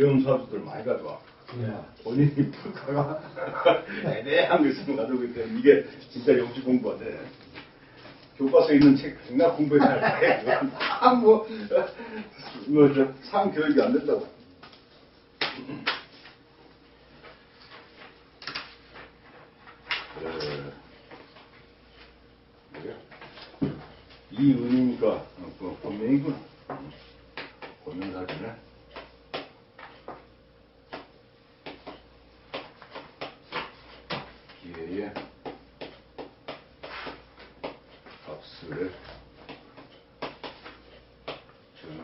어려운 사주들 많이 가져와. 본인이 불가가 애매한 것을 가지고 있기 때문에 이게 진짜 영지 공부가 돼. 교과서에 있는 책 백날 공부해야 돼. 다 뭐, 뭐, 저, 상 교육이 안 된다고. 어, 뭐야? 이은이니까, 어, 그, 본명이구나. 본명 사진에. 기회에 값을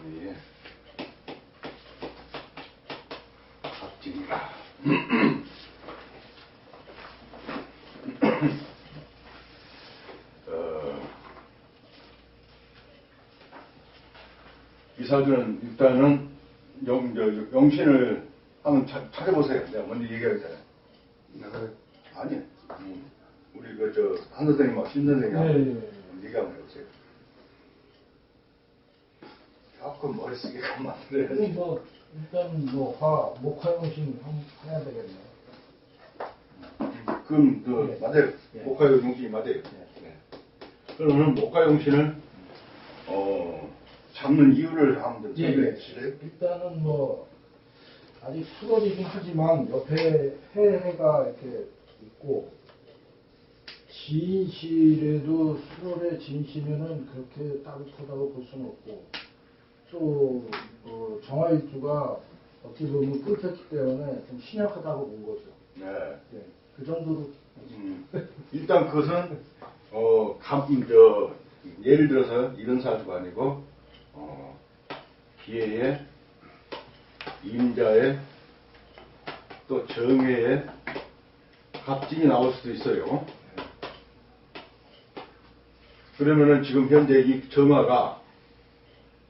정리에 값질이라. 어, 이 사주는 일단은 영, 저, 영신을 한번 차, 찾아보세요. 내가 먼저 얘기하기 전에. 내가 아니, 음, 우리 그저 한 선생님하고 신 선생님하고 네, 네. 얘기 한번 해보세요. 조금 머리 많은데. 그럼 뭐 일단 뭐 화 목화용신 한번 해야 되겠네요. 그럼 그 네. 맞아요. 네. 목화용 용신이 맞아요. 네. 그러면 목화용신을 어 잡는 이유를 한번 좀 예, 설명해 예. 주실래요? 일단은 뭐 아직 수월이긴 하지만 옆에 해해가 이렇게 있고 진실에도 수월의 진실에는 그렇게 따뜻하다고 볼 수는 없고 또 어, 정화일주가 어떻게 보면 끊겼기 때문에 좀 신약하다고 본 거죠. 네. 예, 그 정도로 음, 일단 그것은 어, 감, 저, 예를 들어서 이런 사주가 아니고 어, 기회에 임자에 또 정회에 갑진이 나올 수도 있어요. 그러면은 지금 현재 이 정화가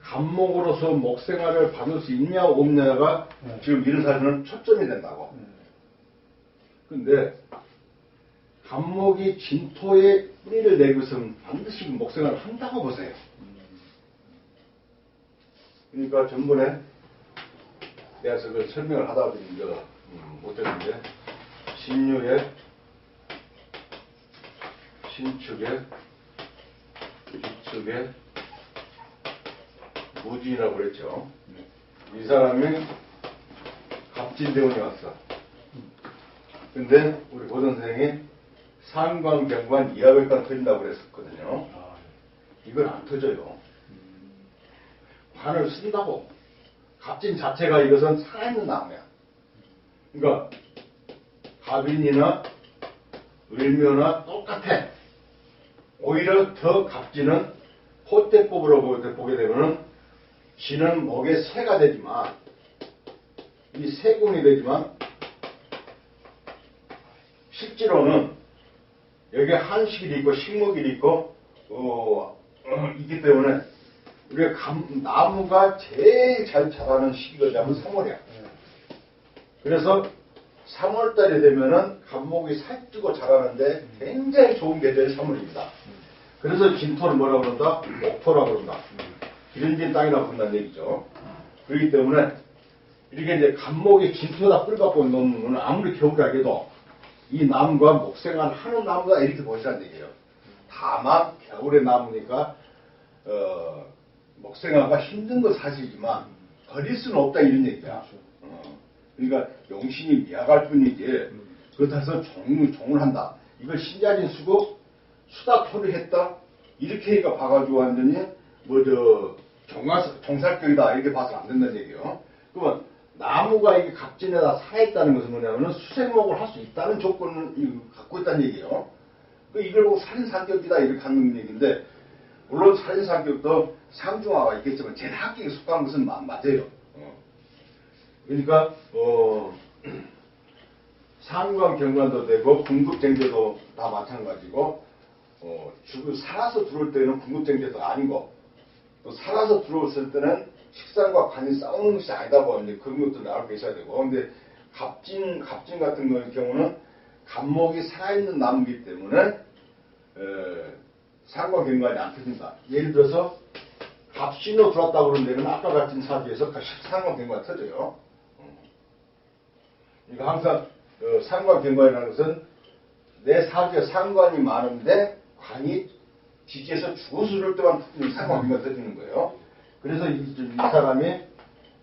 간목으로서 목생활을 받을 수 있냐 없냐가 네. 지금 이런 사주는 초점이 된다고. 근데 간목이 진토에 뿌리를 내고서는 반드시 목생활을 한다고 보세요. 그러니까 전번에 내가 그걸 설명을 하다 보니 음, 못했는데 신유에 신축에 비축 에 무지라고 그랬죠. 이 사람이 갑진대원이 왔어. 근데 우리 고전 선생이 상관경관 이하백관 터진다고 그랬었거든요. 이건 안 터져요. 관을 쓴다고. 갑진 자체가 이것은 살아있는 나무야. 그러니까 갑인이나 을묘나 똑같아. 오히려 더 갑진은 호대법으로 보- 보게 되면은 지는 목에 새가 되지만 이 세군이 되지만 실제로는 여기 한식이 있고 식목이 있고 어, 어, 있기 때문에 우리가 감- 나무가 제일 잘 자라는 시기가 뭐냐면 3월이야. 그래서 3월달이 되면은 감목이 살찌고 자라는데 굉장히 좋은 계절이 3월입니다. 그래서 진토를 뭐라고 그런다? 목토라고 그런다. 기름진 땅이라고 그런다는 얘기죠. 그렇기 때문에 이렇게 이제 감목이 진토에다 뿔 갖고 놓는 아무리 겨울이라도 이 나무가 목생활 하는 나무가 이렇게 보시라는 얘기예요. 다만 겨울의 나무니까 어, 목생활가 힘든 건 사실이지만 버릴 수는 없다 이런 얘기야. 어, 그러니까 용신이 미약할 뿐이지 그렇다고 해서 종, 종을 한다. 이걸 신자진 수고 수다 토리했다 이렇게 얘기가 봐가지고 완전히 뭐저 종살격이다 이렇게 봐서 안 된다는 얘기예요. 그러면 나무가 이게 갑진에다 살아있다는 것은 뭐냐면은 수생목을 할 수 있다는 조건을 이- 갖고 있다는 얘기예요. 그 이걸 보고 살인상격이다 이렇게 하는 얘기인데 물론 살인상격도 상중하가 있겠지만 제학기에 속한 것은 마- 맞아요. 어. 그러니까 어, 상관 경관도 되고 궁급쟁제도 다 마찬가지고 어, 죽을 살아서 들어올 때는 궁급쟁제도 아니고 또 살아서 들어왔을 때는 식상과 관이 싸우는 것이 아니다고 이제 그런 것도 알고 계셔야 되고 근데 갑진 갑진 같은 거 경우는 갑목이 살아있는 나무이기 때문에 에, 상과 경관이 안 터진다. 예를 들어서 갑신으로 들어왔다고 그러는 데는 아까 같은 사주에서 그 상과 경관이 터져요. 어. 이거 항상 어, 상관 경관이라는 것은 내 사주에 상관이 많은데 관이 지지에서 이 상관 경관 터지는 거예요. 그래서 이, 이 사람이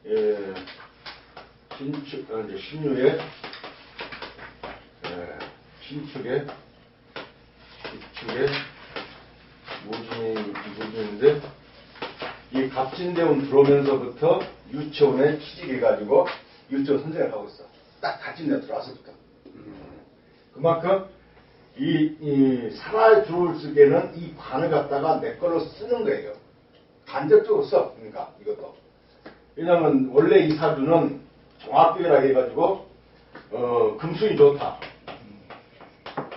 예, 신축 어, 이제 신유의 예, 신축의 이축의 모진이 모진인데 이 갑진대원 들어오면서부터 유치원에 취직해가지고 유치원 선생을 하고 있어. 딱 갑진대 들어와서부터. 그만큼 이, 이 살아 들어올 적에는 이 관을 갖다가 내 걸로 쓰는 거예요. 간접적으로 써. 그러니까 이것도. 왜냐면 원래 이 사주는 종합비라 해가지고 어, 금수이 좋다.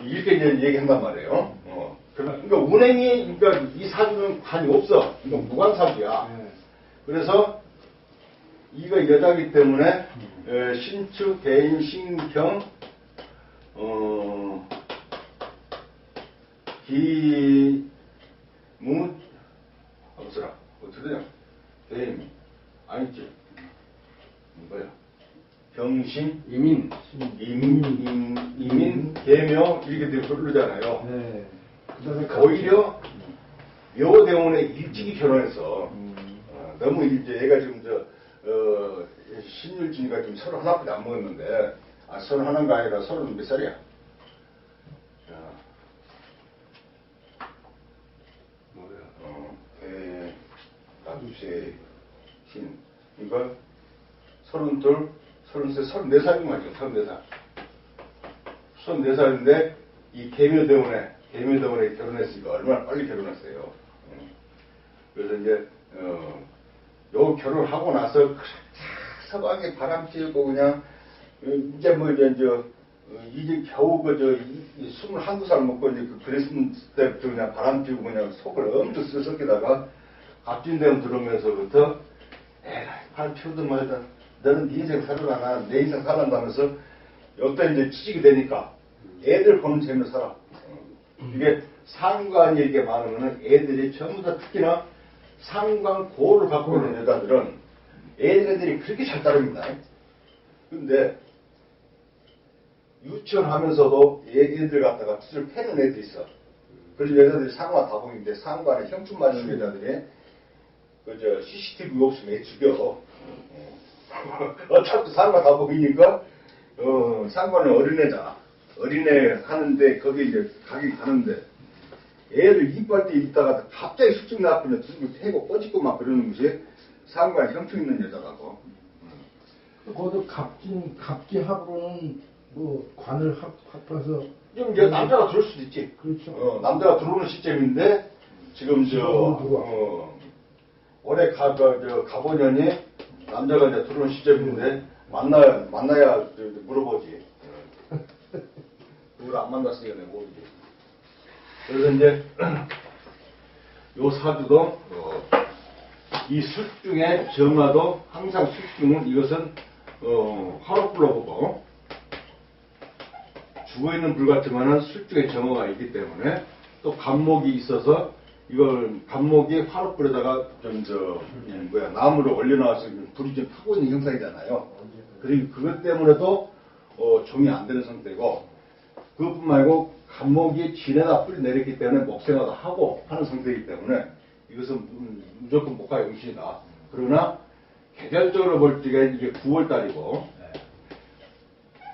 이렇게 이제 얘기한단 말이에요. 어. 그러니까 운행이 그러니까 이 사주는 관이 없어. 이거 무관 사주야. 네. 그래서 이거 여자기 때문에 에, 신축, 대인, 신경, 어, 기, 무, 없어라. 어떻게 되냐? 대인, 아니지. 뭐야? 병신, 이민. 이민, 임, 이민, 개묘, 이렇게 되고 그러잖아요. 네. 오히려 묘대원에 일찍이 결혼해서 음. 어, 너무 이제 얘가 지금 저 어, 신율진이가 지금 서른 하나밖에 안 먹었는데 아 서른 하나가 아니라 서른 몇 살이야? 자, 뭐야? 어, 대, 나두세, 신 이거 서른 둘, 서른 세, 서른 네 살이구만 지금 서른 네 살. 서른 네 살인데 이 개묘대원에 개묘대원에 결혼했으니까 얼마나 빨리 결혼했어요. 어. 그래서 이제 어, 요 결혼하고 나서 서방에 바람 피우고 그냥 어, 이제 뭐 이제 저 어, 이제 겨우 그저 스물한두 살 먹고 이제 그 그랬을 때부터 그냥 바람 피우고 그냥 속을 엄청 쓰석에다가 들어오면서부터 에라 바람 피우든 말든 너는 네 인생 살아라 나내 인생 살란다면서 여기다 이제 취직이 되니까 애들 보는 재미로 살아. 어. 이게 상관이 이렇게 많으면은 애들이 전부 다 특히나 상관 고를 갖고 있는 여자들은 애들이 그렇게 잘 따릅니다. 근데 유치원 하면서도 애들 갖다가 뜻을 패는 애들이 있어. 그래서 여자들이 상관 다봉인데 상관에 형충 맞는 여자들이 그저 CCTV 없으면 애 죽여. 어. 어차피 상관 다봉이니까 어, 상관은 어린애잖아. 어린애 하는데 거기 이제 가긴 가는데 애들 이빨 때 있다가 갑자기 술집 나쁘면 두고 패고 꺼지고 막 그러는 것이 상관 형충 있는 여자라고. 거기도 갑진 갑기 합으로는 뭐 관을 합, 합해서 지금 이제 남자가 들어올 수도 있지. 그렇죠. 어, 남자가 들어오는 시점인데 지금 저. 어, 올해 가, 저, 저 가보년이 남자가 이제 들어오는 시점인데 만나야 만나야 물어보지. 어. 누구를 안 만났으니까 내가 모르지. 그래서 이제 요 사주도 어, 이 술중에 정화도 항상 술중은 이것은 어, 화로불로 보고 죽어있는 불 같지만은 술중에 정화가 있기 때문에 또 간목이 있어서 이걸 간목이 화로불에다가 좀 저 뭐야 나무를 올려놔서 불이 좀 타고 있는 형상이잖아요. 그리고 그것 때문에도 어, 종이 안 되는 상태고 그것뿐 말고 간목이 진에다 뿌리 내렸기 때문에 목생화도 하고 하는 상태이기 때문에 이것은 음, 무조건 목화 용신이다. 그러나 계절적으로 볼 때가 이게 9월 달이고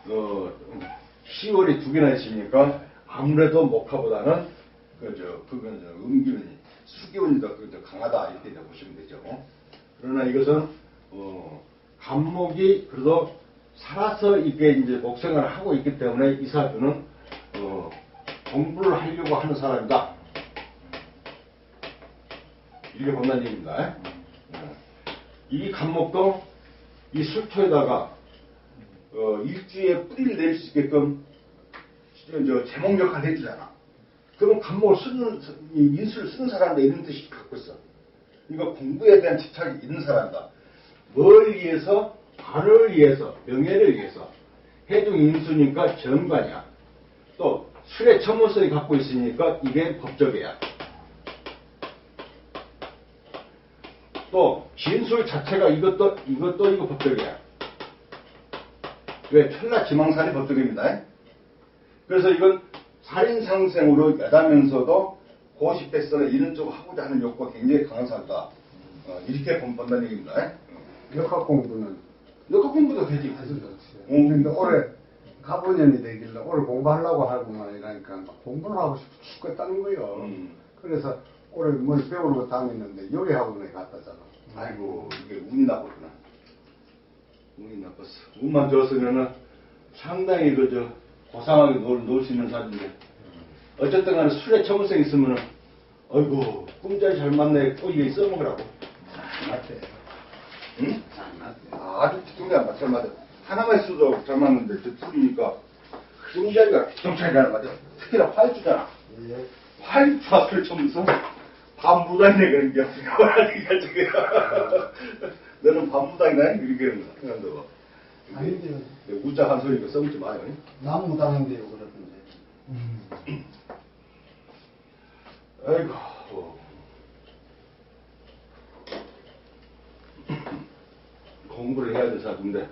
어, 10월이 두 개나 있으니까 아무래도 목화보다는 그저 그건 저 음기운이 수기운이 더, 강하다 이렇게 보시면 되죠. 그러나 이것은 어, 간목이 그래도 살아서 이게 이제 목생활을 하고 있기 때문에 이 사주는 어, 공부를 하려고 하는 사람이다. 이렇게 본다는 얘기입니다. 어. 이 간목도 이 술토에다가 어, 일주에 뿌리를 낼 수 있게끔 저, 저 제목 역할을 해주잖아. 그러면 간목을 쓰는 이 인수를 쓰는 사람도 이런 뜻이 갖고 있어. 그러니까 공부에 대한 집착이 있는 사람이다. 뭘 위해서? 관을 위해서, 명예를 위해서. 해중 인수니까 정관이야. 또 술의 첨언성이 갖고 있으니까 이게 법적이야. 또 진술 자체가 이것도 이것도 이거 법적이야. 왜 천라 지망살이 법칙입니다. 그래서 이건 살인상생으로 여다면서도 고시 백선에 이런 쪽을 하고자 하는 욕구가 굉장히 강한 사람다. 어, 이렇게 본받는 얘기입니다. 역학 공부는 역학 공부도 되지. 아주 좋지. 응. 근데 올해 가보년이 되길래 올해 공부하려고 하고만 이러니까 공부를 하고 싶- 싶겠다는 거요. 음. 그래서 올해 뭘 배우러 다녔는데 요리 학원에 갔다잖아. 아이고 이게 운이 나쁘구나. 운이 나빴어. 운만 좋았으면은 상당히 그저 고상하게 놀, 놀수 있는 사람인데 어쨌든 간에 술에 처물성 있으면은 아이고 꿈자리 잘 맞네 또 이게 써먹으라고. 맞대. 응? 안 맞대. 아주 뒤통이 안 맞아. 잘 맞아. 하나만 있어도 잘 맞는데 저 둘이니까 꿈자리가 뒤통차이 잘 맞아. 특히나 화일주잖아. 예. 화일주 앞을 쳐면서 반무당이네 그런 게 그러니까 지금 너는 반무당이다 이렇게 하는 거야. 아닌데요. 우짜 한 소리가 써먹지 마요. 나무 당인데요, 그러던데. 아이고. 공부를 해야 될 사람인데